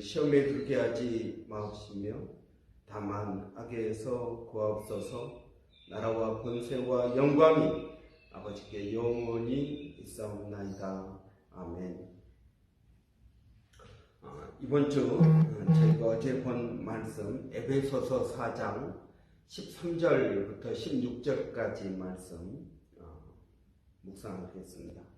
시험에 들게 하지 마옵시며 다만 악에서 구하옵소서 나라와 권세와 영광이 아버지께 영원히 있사옵나이다. 아멘. 아, 이번 주 어, 저희가 어제 본 말씀 에베소서 4장 13절부터 16절까지 말씀 어, 묵상하겠습니다.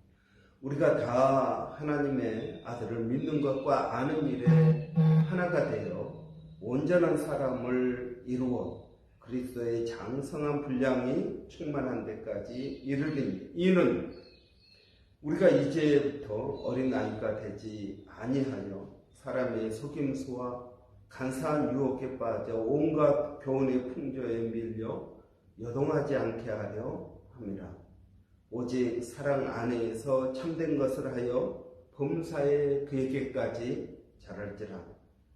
우리가 다 하나님의 아들을 믿는 것과 아는 일에 하나가 되어 온전한 사람을 이루어 그리스도의 장성한 분량이 충만한 데까지 이르리니 이는 우리가 이제부터 어린 아이가 되지 아니하여 사람의 속임수와 간사한 유혹에 빠져 온갖 교훈의 풍조에 밀려 여동하지 않게 하려 함이라. 오직 사랑 안에서 참된 것을 하여 범사에 그에게까지 자랄지라.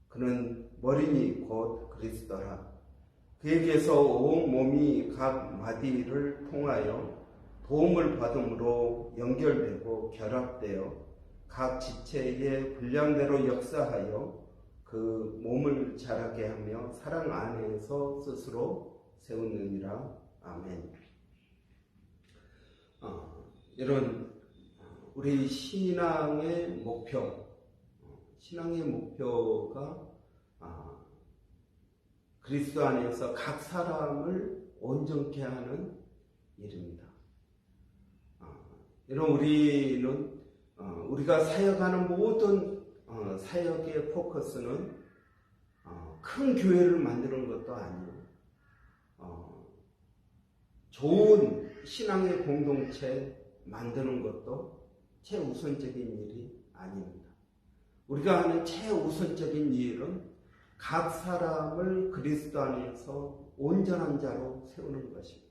그는 머리니 곧 그리스도라. 그에게서 온 몸이 각 마디를 통하여 도움을 받음으로 연결되고 결합되어 각 지체의 분량대로 역사하여 그 몸을 자라게 하며 사랑 안에서 스스로 세우느니라. 아멘. 어, 이런 어, 우리 신앙의 목표, 어, 신앙의 목표가 아, 그리스도 안에서 각 사람을 온전케 하는 일입니다. 이런 우리는 우리가 사역하는 모든 사역의 포커스는 큰 교회를 만드는 것도 아니고 좋은 신앙의 공동체 만드는 것도 최우선적인 일이 아닙니다. 우리가 하는 최우선적인 일은 각 사람을 그리스도 안에서 온전한 자로 세우는 것입니다.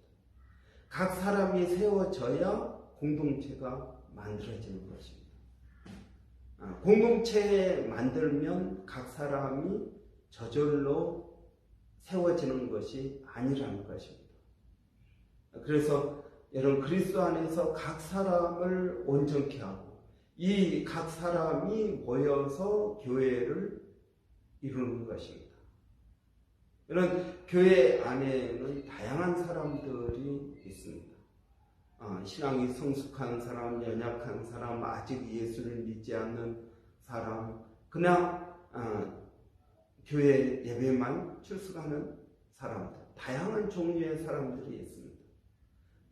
각 사람이 세워져야 공동체가 만들어지는 것입니다. 아, 공동체 만들면 각 사람이 저절로 세워지는 것이 아니라는 것입니다. 그래서 여러분 그리스도 안에서 각 사람을 온전케 하고 이 각 사람이 모여서 교회를 이루는 것입니다. 이런 교회 안에는 다양한 사람들이 있습니다. 어, 신앙이 성숙한 사람, 연약한 사람, 아직 예수를 믿지 않는 사람, 그냥 어, 교회 예배만 출석하는 사람들, 다양한 종류의 사람들이 있습니다.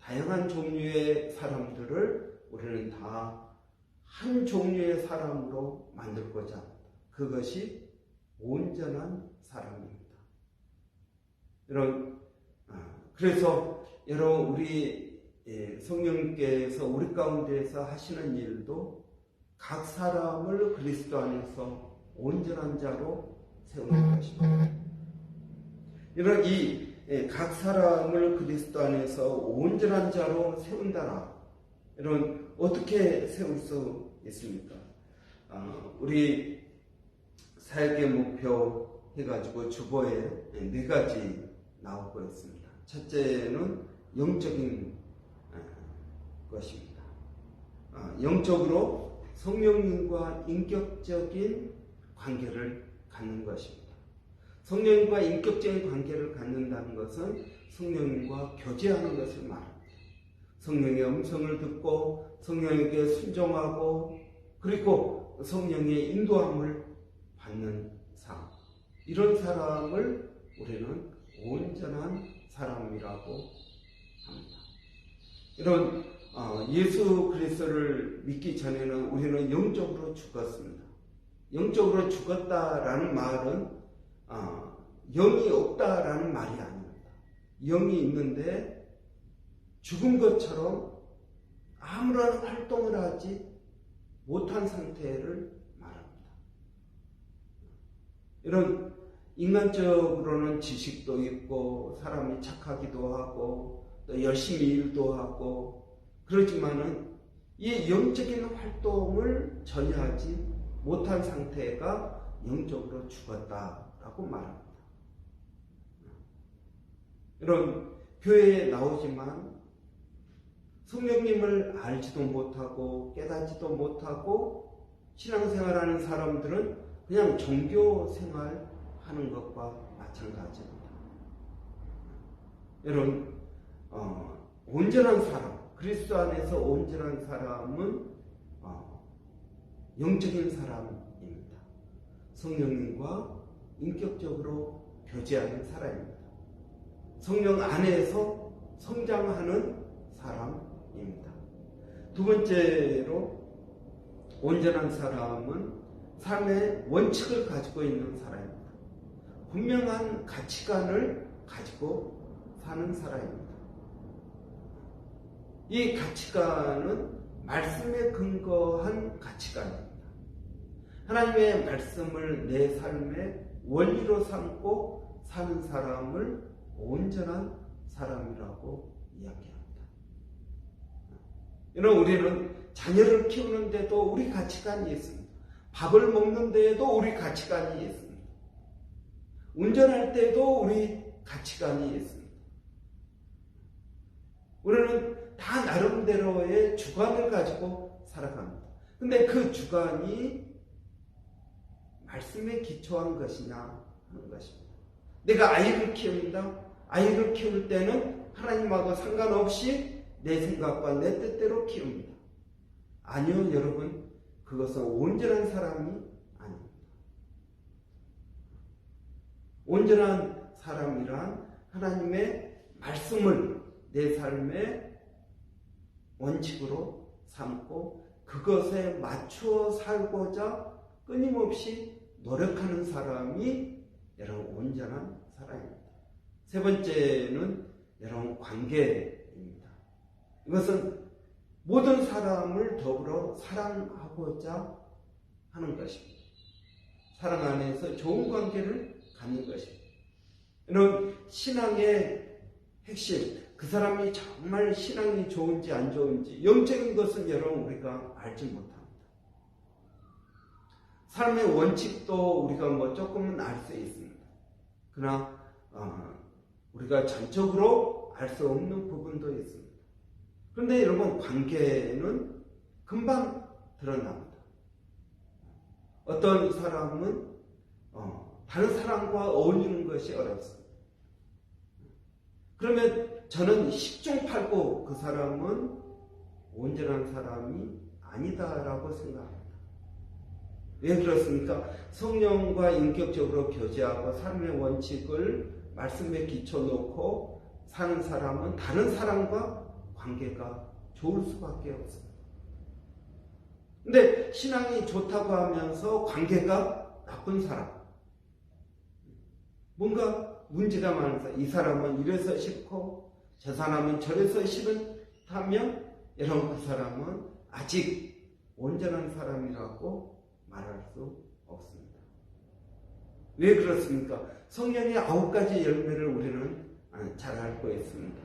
다양한 종류의 사람들을 우리는 다 한 종류의 사람으로 만들고자. 그것이 온전한 사람입니다. 여러분, 아, 그래서 여러분 우리 예, 성령께서 우리 가운데서 하시는 일도 각 사람을 그리스도 안에서 온전한 자로 세우는 것입니다. 이런 이 각 예, 사람을 그리스도 안에서 온전한 자로 세운다라. 이런 어떻게 세울 수 있습니까? 아, 우리 사역의 목표 해가지고 주보에 네 가지 나오고 있습니다. 첫째는 영적인 아, 것입니다. 아, 영적으로 성령님과 인격적인 관계를 갖는 것입니다. 성령님과 인격적인 관계를 갖는다는 것은 성령님과 교제하는 것을 말합니다. 성령의 음성을 듣고 성령에게 순종하고 그리고 성령의 인도함을 받는 삶. 이런 사람을 우리는 온전한 사람이라고 합니다. 이런 어, 예수 그리스도를 믿기 전에는 우리는 영적으로 죽었습니다. 영적으로 죽었다라는 말은 아, 영이 없다라는 말이 아닙니다. 영이 있는데 죽은 것처럼 아무런 활동을 하지 못한 상태를 말합니다. 이런 인간적으로는 지식도 있고 사람이 착하기도 하고 또 열심히 일도 하고 그러지만은 이 영적인 활동을 전혀 하지 못한 상태가 영적으로 죽었다 라고 말합니다. 이런 교회에 나오지만 성령님을 알지도 못하고 깨닫지도 못하고 신앙생활하는 사람들은 그냥 종교 생활 하는 것과 마찬가지입니다. 여러분 어, 온전한 사람, 그리스도 안에서 온전한 사람은 어, 영적인 사람입니다. 성령님과 인격적으로 교제하는 사람입니다. 성령 안에서 성장하는 사람입니다. 두 번째로 온전한 사람은 삶의 원칙을 가지고 있는 사람입니다. 분명한 가치관을 가지고 사는 사람입니다. 이 가치관은 말씀에 근거한 가치관입니다. 하나님의 말씀을 내 삶의 원리로 삼고 사는 사람을 온전한 사람이라고 이야기합니다. 이런 우리는 자녀를 키우는데도 우리 가치관이 있습니다. 밥을 먹는 데에도 우리 가치관이 있습니다. 운전할 때도 우리 가치관이 있습니다. 우리는 다 나름대로의 주관을 가지고 살아갑니다. 근데 그 주관이 말씀에 기초한 것이냐 하는 것입니다. 내가 아이를 키웁니다. 아이를 키울 때는 하나님하고 상관없이 내 생각과 내 뜻대로 키웁니다. 아니요, 여러분. 그것은 온전한 사람이 아닙니다. 온전한 사람이란 하나님의 말씀을 내 삶의 원칙으로 삼고 그것에 맞추어 살고자 끊임없이 노력하는 사람이 여러분 온전한 사람입니다. 세 번째는 여러분 관계입니다. 이것은 모든 사람을 더불어 사랑하고자 하는 것입니다. 사랑 안에서 좋은 관계를 갖는 것입니다. 이런 신앙의 핵심, 그 사람이 정말 신앙이 좋은지 안 좋은지 영적인 것은 여러분 우리가 알지 못합니다. 삶의 원칙도 우리가 뭐 조금은 알 수 있습니다. 그러나 어, 우리가 전적으로 알 수 없는 부분도 있습니다. 그런데 여러분 관계는 금방 드러납니다. 어떤 사람은 어, 다른 사람과 어울리는 것이 어렵습니다. 그러면 저는 10중 8구 그 사람은 온전한 사람이 아니다라고 생각합니다. 왜 그렇습니까? 성령과 인격적으로 교제하고 삶의 원칙을 말씀에 기초 놓고 사는 사람은 다른 사람과 관계가 좋을 수밖에 없습니다. 근데 신앙이 좋다고 하면서 관계가 나쁜 사람. 뭔가 문제가 많아서 이 사람은 이래서 싫고 저 사람은 저래서 싫다면 여러분 그 사람은 아직 온전한 사람이라고 말할 수 없습니다. 왜 그렇습니까? 성령의 아홉 가지 열매를 우리는 잘 알고 있습니다.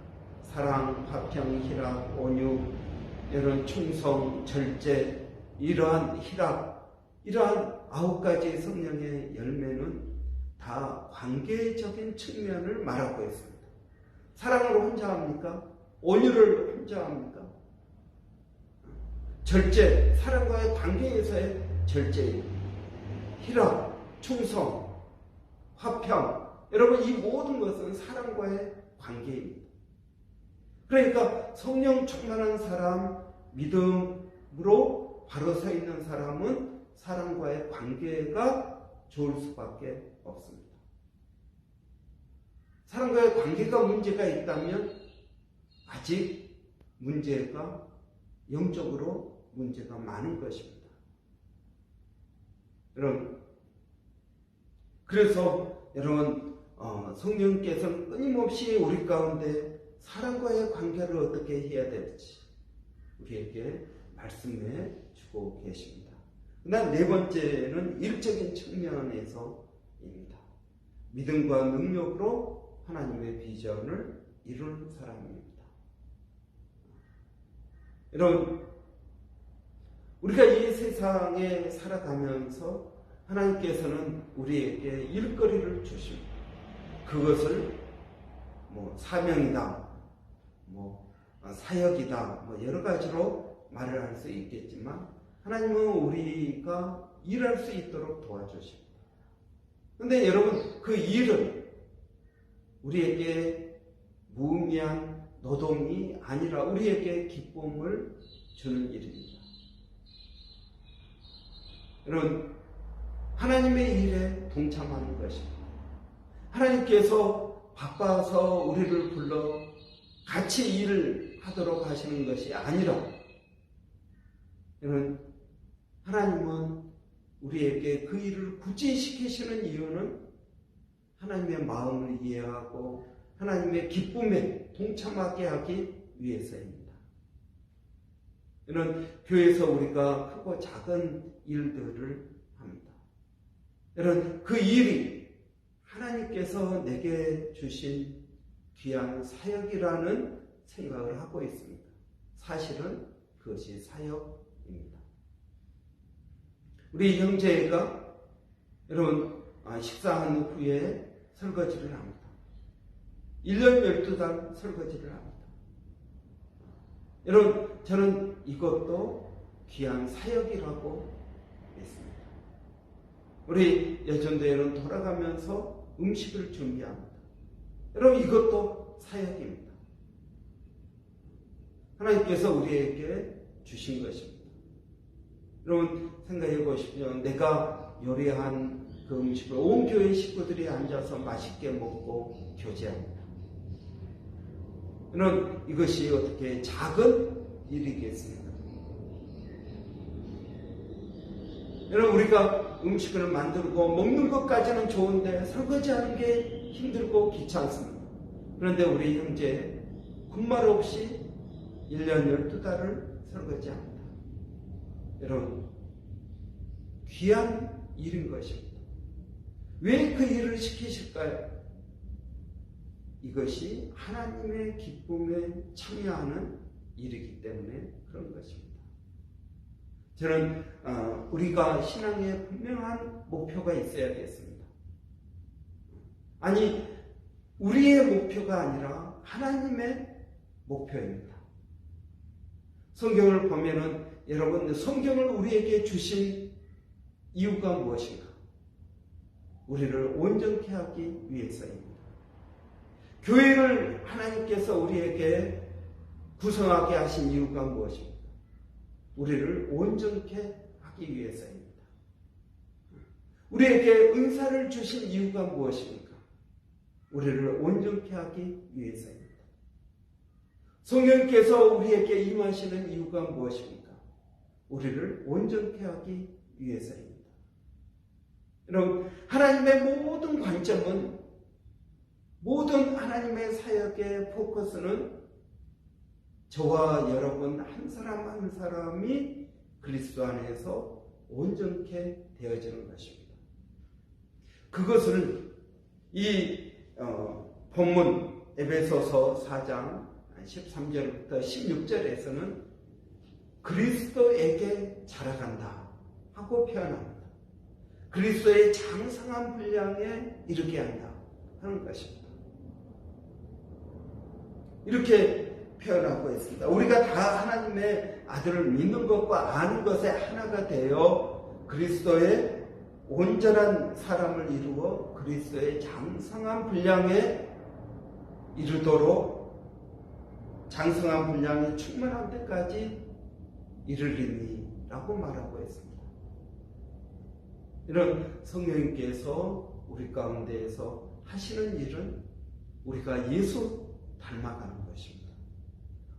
사랑, 화평, 희락, 온유, 이런 충성, 절제, 이러한 희락, 이러한 아홉 가지 성령의 열매는 다 관계적인 측면을 말하고 있습니다. 사랑을 혼자 합니까? 온유를 혼자 합니까? 절제, 사랑과의 관계에서의 절제, 희락, 충성, 화평. 여러분, 이 모든 것은 사랑과의 관계입니다. 그러니까 성령 충만한 사람, 믿음으로 바로 서 있는 사람은 사랑과의 관계가 좋을 수밖에 없습니다. 사람과의 관계가 문제가 있다면 아직 문제가 영적으로 문제가 많은 것입니다. 여러분, 그래서 여러분 어, 성령께서 끊임없이 우리 가운데 사람과의 관계를 어떻게 해야 될지 우리에게 말씀해 주고 계십니다. 그다음 네 번째는 일적인 측면에서입니다. 믿음과 능력으로 하나님의 비전을 이루는 사람입니다. 여러분, 우리가 이 세상에 살아가면서 하나님께서는 우리에게 일거리를 주십니다. 그것을 뭐 사명이다, 뭐 사역이다, 뭐 여러 가지로 말을 할 수 있겠지만 하나님은 우리가 일할 수 있도록 도와주십니다. 근데 여러분 그 일은 우리에게 무의미한 노동이 아니라 우리에게 기쁨을 주는 일입니다. 여러분 하나님의 일에 동참하는 것입니다. 하나님께서 바빠서 우리를 불러 같이 일을 하도록 하시는 것이 아니라 여러분 하나님은 우리에게 그 일을 굳이 시키시는 이유는 하나님의 마음을 이해하고 하나님의 기쁨에 동참하게 하기 위해서입니다. 이런 교회에서 우리가 크고 작은 일들을 합니다. 여러분 그 일이 하나님께서 내게 주신 귀한 사역이라는 생각을 하고 있습니다. 사실은 그것이 사역입니다. 우리 형제가 여러분 아, 식사한 후에 설거지를 합니다. 1년 12달 설거지를 합니다. 여러분 저는 이것도 귀한 사역이라고. 우리 여전도에는 돌아가면서 음식을 준비합니다. 여러분 이것도 사역입니다. 하나님께서 우리에게 주신 것입니다. 여러분 생각해 보십시오. 내가 요리한 그 음식을 온 교회 식구들이 앉아서 맛있게 먹고 교제합니다. 여러분 이것이 어떻게 작은 일이겠습니까? 여러분 우리가 음식을 만들고 먹는 것까지는 좋은데 설거지하는 게 힘들고 귀찮습니다. 그런데 우리 형제 군말 없이 1년 12달을 설거지합니다. 여러분 귀한 일인 것입니다. 왜 그 일을 시키실까요? 이것이 하나님의 기쁨에 참여하는 일이기 때문에 그런 것입니다. 저는 어, 우리가 신앙에 분명한 목표가 있어야겠습니다. 아니 우리의 목표가 아니라 하나님의 목표입니다. 성경을 보면은 여러분 성경을 우리에게 주신 이유가 무엇인가? 우리를 온전케 하기 위해서입니다. 교회를 하나님께서 우리에게 구성하게 하신 이유가 무엇입니까? 우리를 온전케 하기 위해서입니다. 우리에게 은사를 주신 이유가 무엇입니까? 우리를 온전케 하기 위해서입니다. 성령께서 우리에게 임하시는 이유가 무엇입니까? 우리를 온전케 하기 위해서입니다. 여러분, 하나님의 모든 관점은 모든 하나님의 사역의 포커스는 저와 여러분 한 사람 한 사람이 그리스도 안에서 온전케 되어지는 것입니다. 그것을 이 어, 본문 에베소서 4장 13절부터 16절에서는 그리스도에게 자라간다 하고 표현합니다. 그리스도의 장성한 분량에 이르게 한다 하는 것입니다. 이렇게 표현하고 있습니다. 우리가 다 하나님의 아들을 믿는 것과 아는 것에 하나가 되어 그리스도의 온전한 사람을 이루어 그리스도의 장성한 분량에 이르도록 장성한 분량이 충만한 때까지 이르리니라고 말하고 있습니다. 이런 성령님께서 우리 가운데에서 하시는 일은 우리가 예수 닮아가는.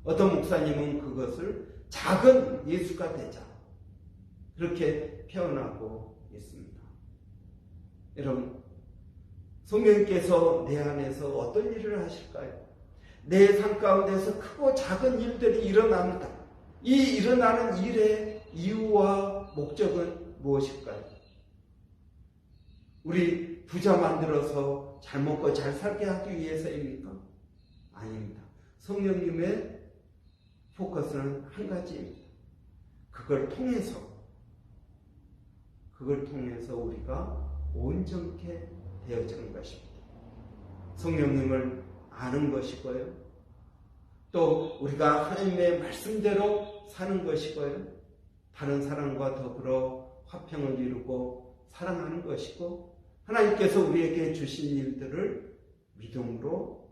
어떤 목사님은 그것을 작은 예수가 되자 그렇게 표현하고 있습니다. 여러분 성령님께서 내 안에서 어떤 일을 하실까요? 내 삶 가운데서 크고 작은 일들이 일어납니다. 이 일어나는 일의 이유와 목적은 무엇일까요? 우리 부자 만들어서 잘 먹고 잘 살게 하기 위해서입니까? 아닙니다. 성령님의 포커스는 한 가지입니다. 그걸 통해서 그걸 통해서 우리가 온전케 되어지는 것입니다. 성령님을 아는 것이고요. 또 우리가 하나님의 말씀대로 사는 것이고요. 다른 사람과 더불어 화평을 이루고 사랑하는 것이고 하나님께서 우리에게 주신 일들을 믿음으로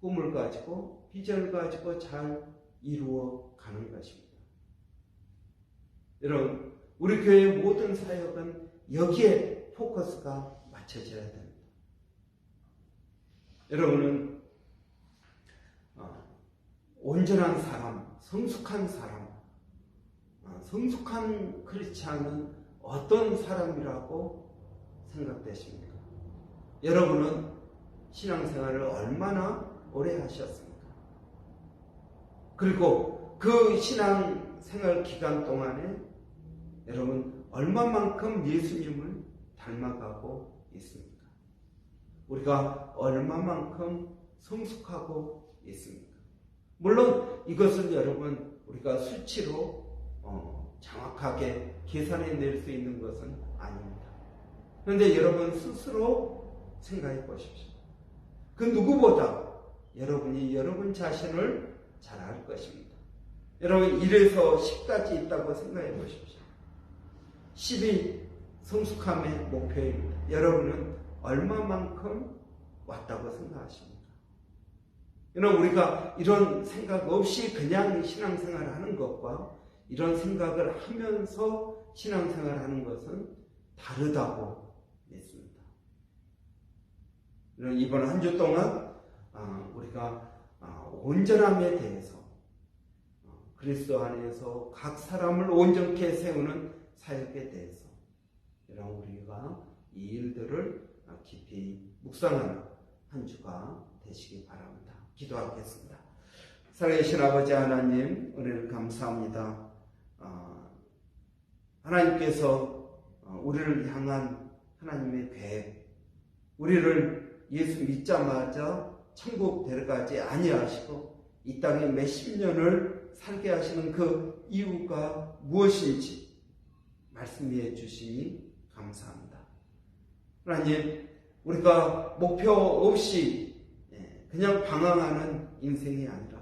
꿈을 가지고 비전을 가지고 잘 이루어 가는 것입니다. 여러분, 우리 교회의 모든 사역은 여기에 포커스가 맞춰져야 됩니다. 여러분은 어, 온전한 사람, 성숙한 사람, 어, 성숙한 크리스찬은 어떤 사람이라고 생각되십니까? 여러분은 신앙생활을 얼마나 오래 하셨습니까? 그리고 그 신앙 생활 기간 동안에 여러분 얼마만큼 예수님을 닮아가고 있습니까? 우리가 얼마만큼 성숙하고 있습니까? 물론 이것을 여러분 우리가 수치로 어, 정확하게 계산해 낼 수 있는 것은 아닙니다. 그런데 여러분 스스로 생각해 보십시오. 그 누구보다 여러분이 여러분 자신을 잘 알 것입니다. 여러분 1에서 10까지 있다고 생각해 보십시오. 10이 성숙함의 목표입니다. 여러분은 얼마만큼 왔다고 생각하십니까? 여러분 우리가 이런 생각 없이 그냥 신앙생활을 하는 것과 이런 생각을 하면서 신앙생활을 하는 것은 다르다고 믿습니다. 이번 한 주 동안 아, 우리가 아, 온전함에 대해서 어, 그리스도 안에서 각 사람을 온전케 세우는 사역에 대해서 이런 우리가 이 일들을 깊이 묵상하는 한 주가 되시기 바랍니다. 기도하겠습니다. 살아계신 아버지 하나님 은혜를 감사합니다. 어, 하나님께서 어, 우리를 향한 하나님의 계획, 우리를 예수 믿자마자 천국 데려가지 아니하시고 이 땅에 몇십 년을 살게 하시는 그 이유가 무엇인지 말씀해 주시니 감사합니다. 하나님, 우리가 목표 없이 예, 그냥 방황하는 인생이 아니라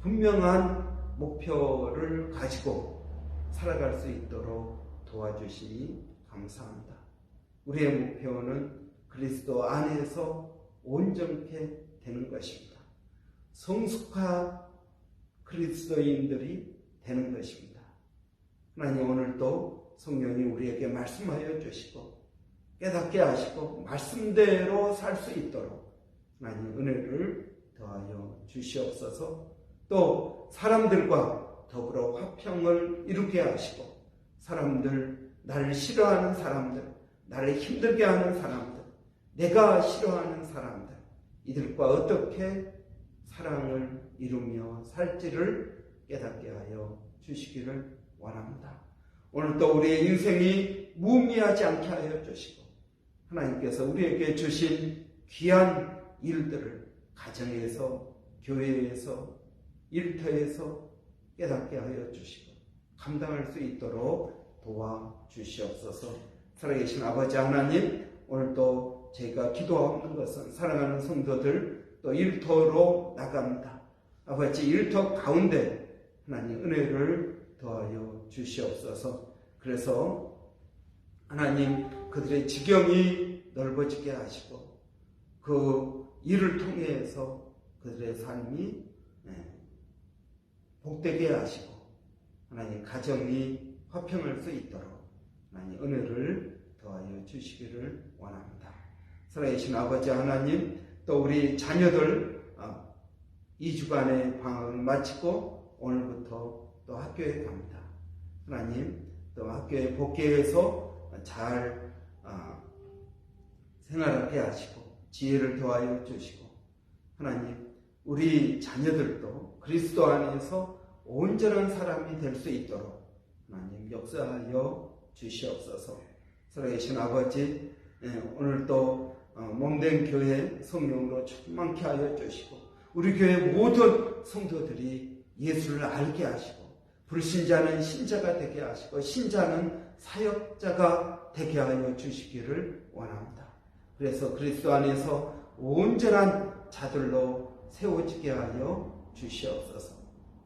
분명한 목표를 가지고 살아갈 수 있도록 도와주시니 감사합니다. 우리의 목표는 그리스도 안에서 온전케 되는 것입니다. 성숙한 그리스도인들이 되는 것입니다. 하나님 오늘도 성령이 우리에게 말씀하여 주시고 깨닫게 하시고 말씀대로 살 수 있도록 하나님 은혜를 더하여 주시옵소서 또 사람들과 더불어 화평을 이루게 하시고 사람들 나를 싫어하는 사람들 나를 힘들게 하는 사람들 내가 싫어하는 사람들 이들과 어떻게 사랑을 이루며 살지를 깨닫게 하여 주시기를 원합니다. 오늘도 우리의 인생이 무미하지 않게 하여 주시고 하나님께서 우리에게 주신 귀한 일들을 가정에서 교회에서 일터에서 깨닫게 하여 주시고 감당할 수 있도록 도와 주시옵소서. 살아계신 아버지 하나님 오늘도 제가 기도하는 것은 사랑하는 성도들 또 일터로 나갑니다. 아버지 일터 가운데 하나님 은혜를 더하여 주시옵소서. 그래서 하나님 그들의 지경이 넓어지게 하시고 그 일을 통해서 그들의 삶이 네, 복되게 하시고 하나님 가정이 화평할 수 있도록 하나님 은혜를 더하여 주시기를 원합니다. 살아계신 아버지 하나님 또 우리 자녀들 2주간의 어, 방학을 마치고 오늘부터 또 학교에 갑니다. 하나님 또 학교에 복귀해서 잘 어, 생활하게 하시고 지혜를 더하여 주시고 하나님 우리 자녀들도 그리스도 안에서 온전한 사람이 될 수 있도록 하나님 역사하여 주시옵소서. 살아계신 아버지 예, 오늘 또 어, 몸된 교회 성령으로 충만케 하여 주시고 우리 교회 모든 성도들이 예수를 알게 하시고 불신자는 신자가 되게 하시고 신자는 사역자가 되게 하여 주시기를 원합니다. 그래서 그리스도 안에서 온전한 자들로 세워지게 하여 주시옵소서.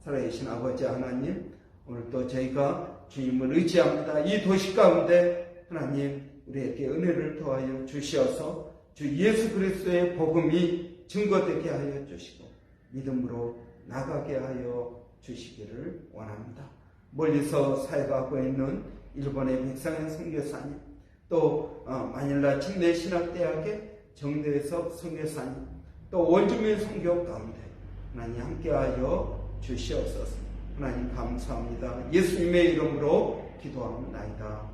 살아계신 아버지 하나님, 오늘 또 저희가 주님을 의지합니다. 이 도시 가운데 하나님 우리에게 은혜를 더하여 주시어서 주 예수 그리스도의 복음이 증거되게 하여 주시고 믿음으로 나가게 하여 주시기를 원합니다. 멀리서 사역하고 있는 일본의 백상현 선교사님, 또 어, 마닐라 침례 신학대학의 정대석 선교사님, 또 원주민 선교 가운데 하나님 함께하여 주시옵소서. 하나님 감사합니다. 예수님의 이름으로 기도합니다.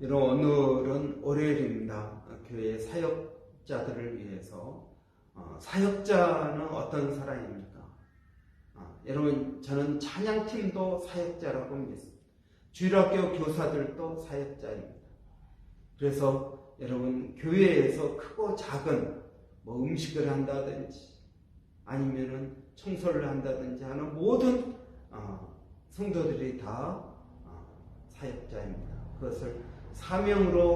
여러분 오늘은 월요일입니다. 교회 사역자들을 위해서 어, 사역자는 어떤 사람입니까? 어, 여러분 저는 찬양팀도 사역자라고 믿습니다. 주일학교 교사들도 사역자입니다. 그래서 여러분 교회에서 크고 작은 뭐 음식을 한다든지 아니면은 청소를 한다든지 하는 모든 어, 성도들이 다 어, 사역자입니다. 그것을 사명으로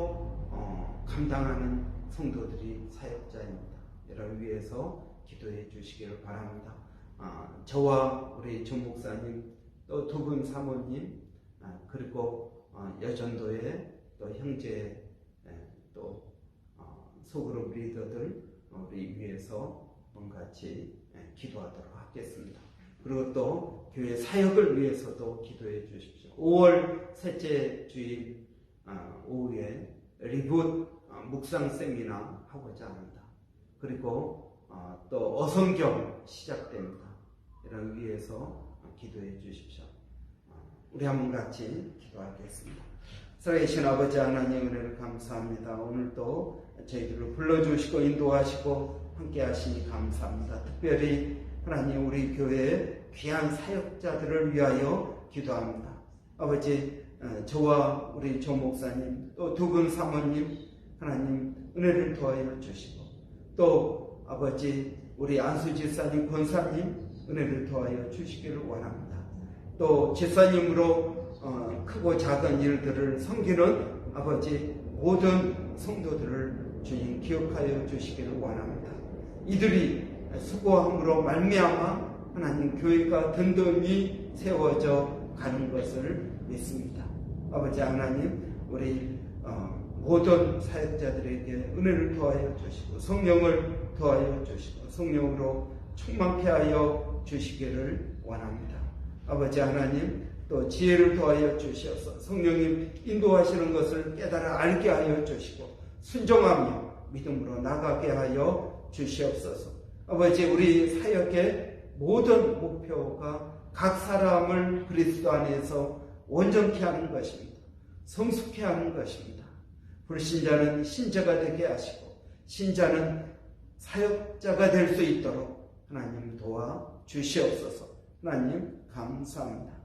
어, 감당하는 성도들이 사역자입니다. 여러분 위해서 기도해 주시기를 바랍니다. 아, 저와 우리 정 목사님 또 두 분 사모님 아, 그리고 어, 여전도의 또 형제 예, 또 어, 소그룹 리더들 우리 위해서 같이 예, 기도하도록 하겠습니다. 그리고 또 교회 사역을 위해서도 기도해 주십시오. 5월 셋째 주일 어, 오후에 리붓 어, 묵상 세미나 하고자 합니다. 그리고 어, 또 어성경 시작됩니다. 이런 위해서 기도해 주십시오. 우리 한번 같이 기도하겠습니다. 살아계신 아버지 하나님 은혜를 감사합니다. 오늘도 저희들을 불러주시고 인도하시고 함께 하시니 감사합니다. 특별히 하나님 우리 교회 귀한 사역자들을 위하여 기도합니다. 아버지 어, 저와 우리 조 목사님 또 두 분 사모님 하나님 은혜를 도하여 주시고 또 아버지 우리 안수 지사님 권사님 은혜를 도하여 주시기를 원합니다. 또 지사님으로 어, 크고 작은 일들을 섬기는 아버지 모든 성도들을 주님 기억하여 주시기를 원합니다. 이들이 수고함으로 말미암아 하나님 교회가 든든히 세워져 가는 것을 믿습니다. 아버지 하나님 우리 어, 모든 사역자들에게 은혜를 더하여 주시고 성령을 더하여 주시고 성령으로 충만케 하여 주시기를 원합니다. 아버지 하나님 또 지혜를 더하여 주시어서 성령님 인도하시는 것을 깨달아 알게 하여 주시고 순종하며 믿음으로 나가게 하여 주시옵소서. 아버지 우리 사역의 모든 목표가 각 사람을 그리스도 안에서 온전케 하는 것입니다. 성숙케 하는 것입니다. 불신자는 신자가 되게 하시고 신자는 사역자가 될 수 있도록 하나님 도와 주시옵소서. 하나님 감사합니다.